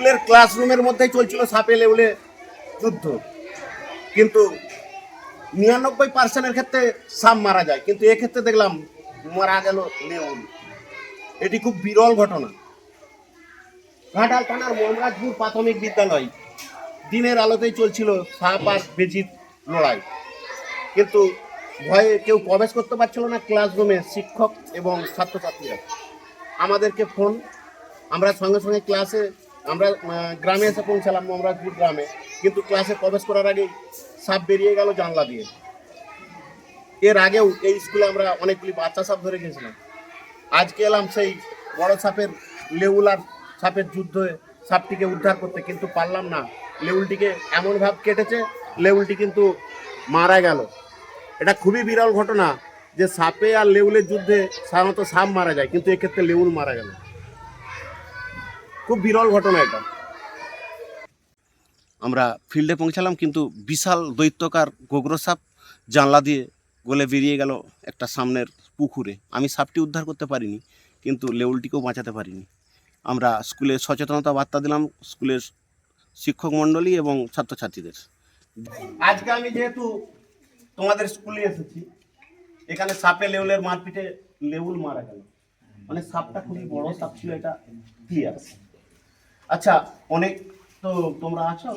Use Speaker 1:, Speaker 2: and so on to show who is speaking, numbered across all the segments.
Speaker 1: স্কুলের ক্লাসরুমের মধ্যেই চলছিল সাপে লেউলে যুদ্ধ। কিন্তু নিরানব্বই পার্সেন্টের ক্ষেত্রে সাপ মারা যায়। কিন্তু এক্ষেত্রে দেখলাম, মারা গেল লেউল। এটি খুব বিরল ঘটনা। ঘাটাল থানার মোহাম্মদপুর প্রাথমিক বিদ্যালয় দিনের আলোতেই চলছিল সাপ আর বেজির লড়াই। কিন্তু ভয়ে কেউ প্রবেশ করতে পারছিল না ক্লাসরুমে শিক্ষক এবং ছাত্রছাত্রীরা। আমাদেরকে ফোন আমরা সঙ্গে সঙ্গে ক্লাসে আমরা গ্রামে এসে পৌঁছালাম মোহাম্মদপুর গ্রামে। কিন্তু ক্লাসে প্রবেশ করার আগেই সাপ বেরিয়ে গেল জানলা দিয়ে। এর আগেও এই স্কুলে আমরা অনেকগুলি বাচ্চা সাপ ধরে গেছিলাম আজকে এলাম সেই বড় সাপের লেউল আর সাপের যুদ্ধে, সাপটিকে উদ্ধার করতে। কিন্তু পারলাম না। লেউলটিকে এমন ভাব কেটেছে, লেউলটি কিন্তু মারা গেল। এটা খুবই বিরল ঘটনা যে সাপে আর লেউলের যুদ্ধে সাধারণত সাপ মারা যায়, কিন্তু এক্ষেত্রে লেউল মারা গেল। খুব বিরল ঘটনা এটা। আমরা ফিল্ডে পৌঁছালাম কিন্তু বিশাল দৈত্যকার গোগ্র সাপ জানলা দিয়ে গলে বেরিয়ে গেল একটা সামনের পুকুরে। আমি সাপটি উদ্ধার করতে পারিনি কিন্তু লেউলটিকেও বাঁচাতে পারিনি। আমরা স্কুলে সচেতনতা বার্তা দিলাম স্কুলের শিক্ষক মণ্ডলী এবং ছাত্রছাত্রীদের। আজকে আমি যেহেতু তোমাদের স্কুলে এসেছি এখানে সাপে লেউলের মারপিটে লেউল মারা গেল। মানে সাপটা খুবই বড় সাপ ছিল এটা ক্লিয়ার আচ্ছা অনেক তো তোমরা আছো?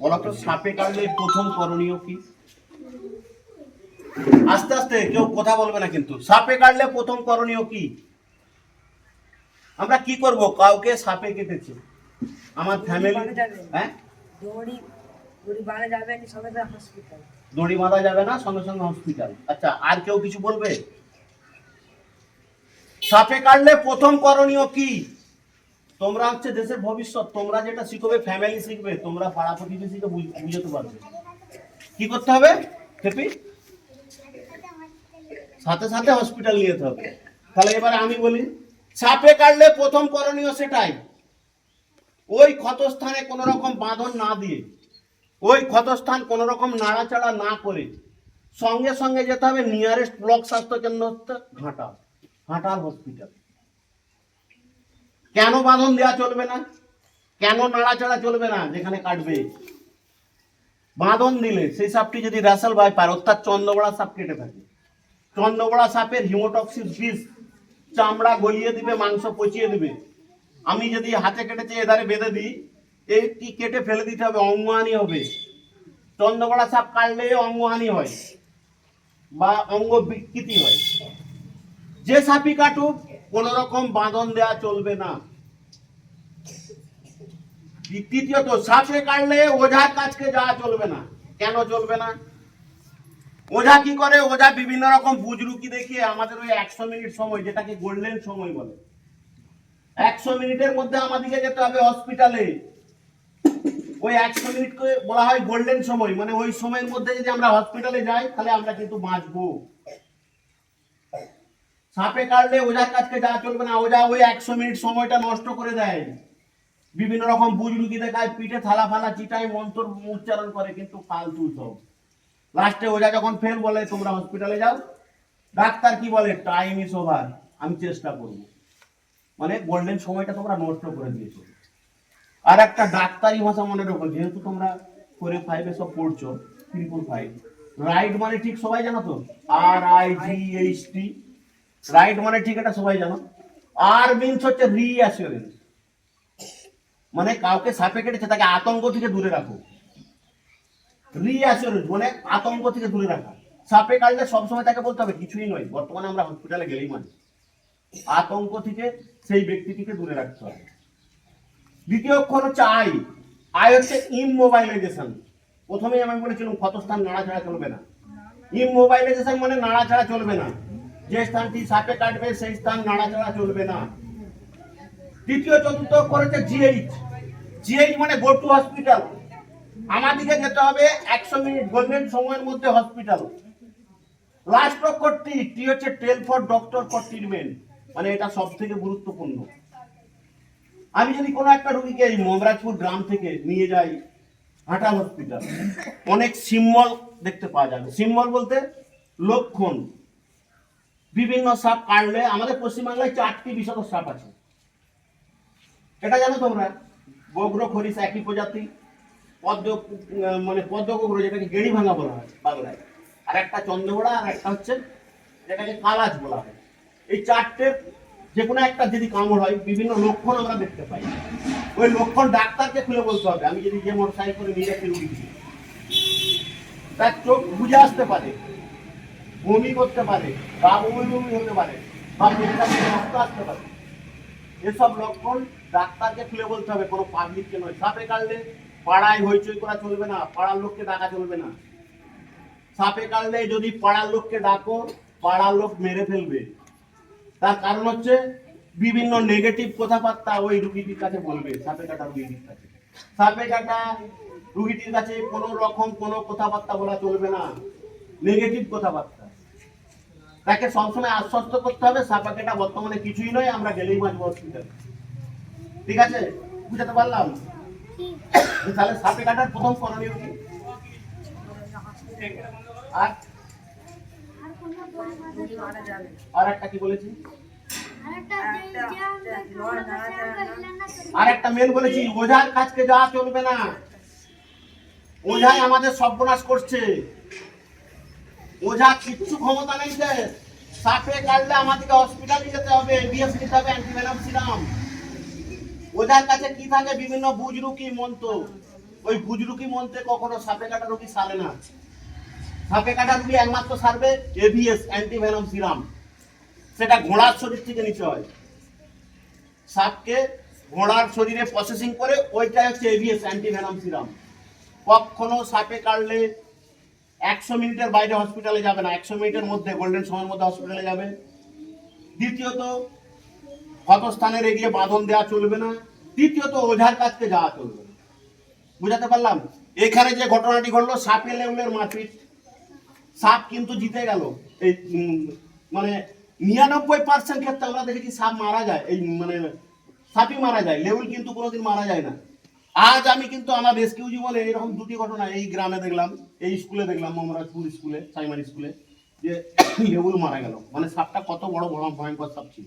Speaker 1: বলো তো সাপে কাটলে প্রথম করণীয় কি? আস্তে আস্তে কেউ কথা বলবে না কিন্তু। সাপে কাটলে প্রথম করণীয় কি? আমরা কি করব? কাউকে সাপে কেটেছে। আমার ফ্যামিলি হ্যাঁ?
Speaker 2: দড়ি
Speaker 1: বাঁধা যাবে না সঙ্গে সঙ্গে হসপিটাল আচ্ছা আর কেউ কিছু বলবে? সাপে কাটলে প্রথম করণীয় কি? তোমরা হচ্ছে দেশের ভবিষ্যৎ, তোমরা যেটা শিখবে ফ্যামিলি শিখবে, তোমরা পাড়া প্রতিবেশীকে বুঝ- বুঝাতে পারবে। কি করতে হবে? খেপি? সাথে সাথে হসপিটাল নিয়ে যেতে হবে। তাহলে এবারে আমি বলি সাপে কাটলে প্রথম করণীয় সেটাই। ওই ক্ষতস্থানে কোনো রকম বাঁধন না দিয়ে, ওই ক্ষতস্থান কোনো রকম নাড়াচাড়া না করে, সঙ্গে সঙ্গে যেতে হবে নিয়ারেস্ট ব্লক স্বাস্থ্য কেন্দ্র হচ্ছে ঘাটাল ঘাটাল হসপিটাল কেন বাঁধন দেওয়া চলবে না? কেন নাড়াচাড়া চলবে না যেখানে কাটবে? বাঁধন দিলে সেই সাপটি যদি র্যাসেল বাই পার অর্থাৎ চন্দ্রবড়া সাপ কেটে থাকে চন্দ্রবড়া সাপের হিমোটক্সিস বিষ চামড়া গলিয়ে দিবে, মাংস পচিয়ে দিবে। আমি যদি হাতে কেটেছে এধারে বেঁধে দিই এইটি কেটে ফেলে দিতে হবে? অঙ্গহানি হবে। চন্দ্রকড়া সাপ কাটলে অঙ্গহানি হয় বা অঙ্গ বিকৃতি হয়। যে সাপই কাটুক কোন রকম বাঁধন দেওয়া চলবে না। তৃতীয়ত সাপে কাটলে ওঝার কাছকে যাওয়া চলবে না। কেন চলবে না? ওঝা কি করে? ওঝা বিভিন্ন রকম বুজরুকি দেখিয়ে আমাদের ওই একশো মিনিট সময়, যেটাকে গোল্ডেন সময় বলে। একশো মিনিটের মধ্যে আমাদেরকে যেতে হবে হসপিটালে। ওই একশো মিনিটকে বলা হয় গোল্ডেন সময় মানে ওই সময়ের মধ্যে যদি আমরা হসপিটালে যাই, তাহলে আমরা কিন্তু বাঁচবো। সাপে কাটলে ওঝার কাছকে যাওয়া চলবে না, ওজা ওই একশো মিনিট সময়টা নষ্ট করে দেয়। বিভিন্ন রকম বুজরুকি দেখায়, পিঠে থালা ফালা চিটায়, মন্ত্র উচ্চারণ করে, কিন্তু ফালতু সব। লাস্টে ওজা যখন ফের বলে, তোমরা হসপিটালে যাও। ডাক্তার কি বলে? টাইম ইস ওভার আমি চেষ্টা করব। মানে গোল্ডেন সময়টা তোমরা নষ্ট করে দিয়েছ। আর একটা ডাক্তারি ভাষা মনে রাখো, যেহেতু তোমরা ফোর ফাইভে সব পড়ছো ত্রিপুল ফাইভ রাইট মানে ঠিক সবাই জানো তো? R I G H T right মানে ঠিক এটা সবাই জানো। আর মিনস হচ্ছে রিঅ্যাসিওরেন্স মানে কাউকে সাপে কেটেছে তাকে আতঙ্ক থেকে দূরে রাখো। রিঅ্যাসিওরেন্স মানে আতঙ্ক থেকে দূরে রাখা। সাপে কাটলে সবসময় তাকে বলতে হবে, কিছুই নয়, বর্তমানে আমরা হসপিটালে গেলেই মানে। আতঙ্ক থেকে সেই ব্যক্তিটিকে দূরে রাখতে হবে। দ্বিতীয় অক্ষর হচ্ছে আই। আই হচ্ছে ইমোবাইলাইজেশন প্রথমেই আমি বলেছিলাম, ক্ষতস্থান নাড়াচাড়া চলবে না। ইমোবাইলাইজেশন মানে নাড়াচাড়া চলবে না। যে স্থানটি সাপে কাটবে, সেই স্থান নাড়াচাড়া চলবে না। তৃতীয় চতুর্থ হচ্ছে জিএইচ জিএইচ মানে গো টু হসপিটাল আমাদেরকে যেতে হবে একশো মিনিট গোল্ডেন সময়ের মধ্যে হসপিটাল লাস্ট অক্ষর টি টি হচ্ছে tell for doctor for treatment মানে এটা সব থেকে গুরুত্বপূর্ণ। আমি যদি কোনো একটা রোগীকে এই মমরাজপুর গ্রাম থেকে নিয়ে যাই হাটাল হসপিটাল অনেক সিম্বল দেখতে পাওয়া যাবে। সিম্বল বলতে লক্ষণ। বিভিন্ন সাপ কাটলে আমাদের পশ্চিমবাংলায় চারটি বিশদ সাপ আছে। এটা জানো তোমরা? বগ্র, খরিস একই প্রজাতি। পদ্ম মানে পদ্ম যেটাকে গেড়ি ভাঙা বলা হয় বাংলায়। আর একটা চন্দ্রগোড়া, আর একটা হচ্ছে যেটাকে কালাজ বলা হয়। এই চারটে যে কোনো একটা যদি কামড় হয়, বিভিন্ন লক্ষণ আমরা দেখতে পাই। ওই লক্ষণ ডাক্তারকে খুলে বলতে হবে। আমি যদি যে মোটর সাইকেল করে নিয়ে তার চোখ বুঝে আসতে পারে। বমি করতে পারে বা বমি বমি হতে পারে, বা রক্ত আসতে পারে। এসব লক্ষণ ডাক্তারকে খুলে বলতে হবে, কোনো পাবলিককে নয়। সাপে কাটলে পাড়ায় হইচই করা চলবে না, পাড়ার লোককে ডাকা চলবে না। সাপে কাটলে যদি পাড়ার লোককে ডাকো, পাড়ার লোক মেরে ফেলবে। তার কারণ হচ্ছে বিভিন্ন নেগেটিভ কথাবার্তা ওই রুগীটির কাছে বলবে, সাপে কাটা রুগীটির কাছে। সাপে কাটা রুগীটির কাছে কোনো রকম কোনো কথাবার্তা বলা চলবে না। নেগেটিভ কথাবার্তা। তাকে সবসময় আশ্বস্ত করতে হবে সাপে কাটা বর্তমানে কিছুই নয় আমরা গেলেই বাঁচবো হসপিটালে ঠিক আছে? বুঝাতে পারলাম? তাহলে সাপে কাটার প্রথম করণীয় কি? আর? আর একটা কি বলেছি? আর একটা মেন বলেছি ওঝার কাজকে যাওয়া চলবে না। ওঝাই আমাদের সর্বনাশ করছে। ওঝা কিচ্ছু ক্ষমতা নেই যে সাপে কাটলে আমাদেরকে হসপিটালে যেতে হবে বিএস নিতে হবে অ্যান্টিভেনাম সিরাম ওঝার কাছে কি থাকে বিভিন্ন বুজরুকি মন্ত্র? ওই বুজরুকি মন্ত্রে কখনো সাপে কাটা রোগী সারে না। সাপে কাটা রোগী একমাত্র সারবে এভিএস অ্যান্টিভেনাম সিরাম সেটা ঘোড়ার শরীর থেকে নিতে হয়। সাপকে ঘোড়ার শরীরে প্রসেসিং করে ওইটা হচ্ছে এভিএস অ্যান্টিভেনাম সিরাম কখনো সাপে কাটলে একশো মিনিটের বাইরে হসপিটালে যাবে না, একশো মিনিটের মধ্যে গোল্ডেন সময়ের মধ্যে হসপিটালে যাবে। দ্বিতীয়ত ক্ষতস্থানের এগিয়ে বাঁধন দেওয়া চলবে না, তৃতীয়ত, ওঝার কাছকে যাওয়া চলবে না। বুঝাতে পারলাম? এখানে যে ঘটনাটি ঘটলো, সাপে লেউলের মারপিট। সাপ কিন্তু জিতে গেল। এই মানে নিরানব্বই পার্সেন্ট ক্ষেত্রে আমরা দেখেছি সাপ মারা যায়, এই মানে সাপই মারা যায়, লেউল কিন্তু কোনোদিন মারা যায় না। আজ আমি কিন্তু আমার রেস্কিউ জীবনে এরকম দুটি ঘটনা এই গ্রামে দেখলাম, এই স্কুলে দেখলাম, মমরাজপুর স্কুলে প্রাইমারি স্কুলে, যে লেবুল মারা গেল। মানে সাপটা কত বড় বড় ভয়ঙ্কর সাপ ছিল।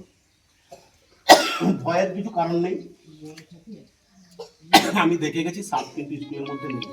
Speaker 1: ভয়ের কিছু কারণ নেই। আমি দেখে গেছি সাপ কিন্তু স্কুলের মধ্যে নেই।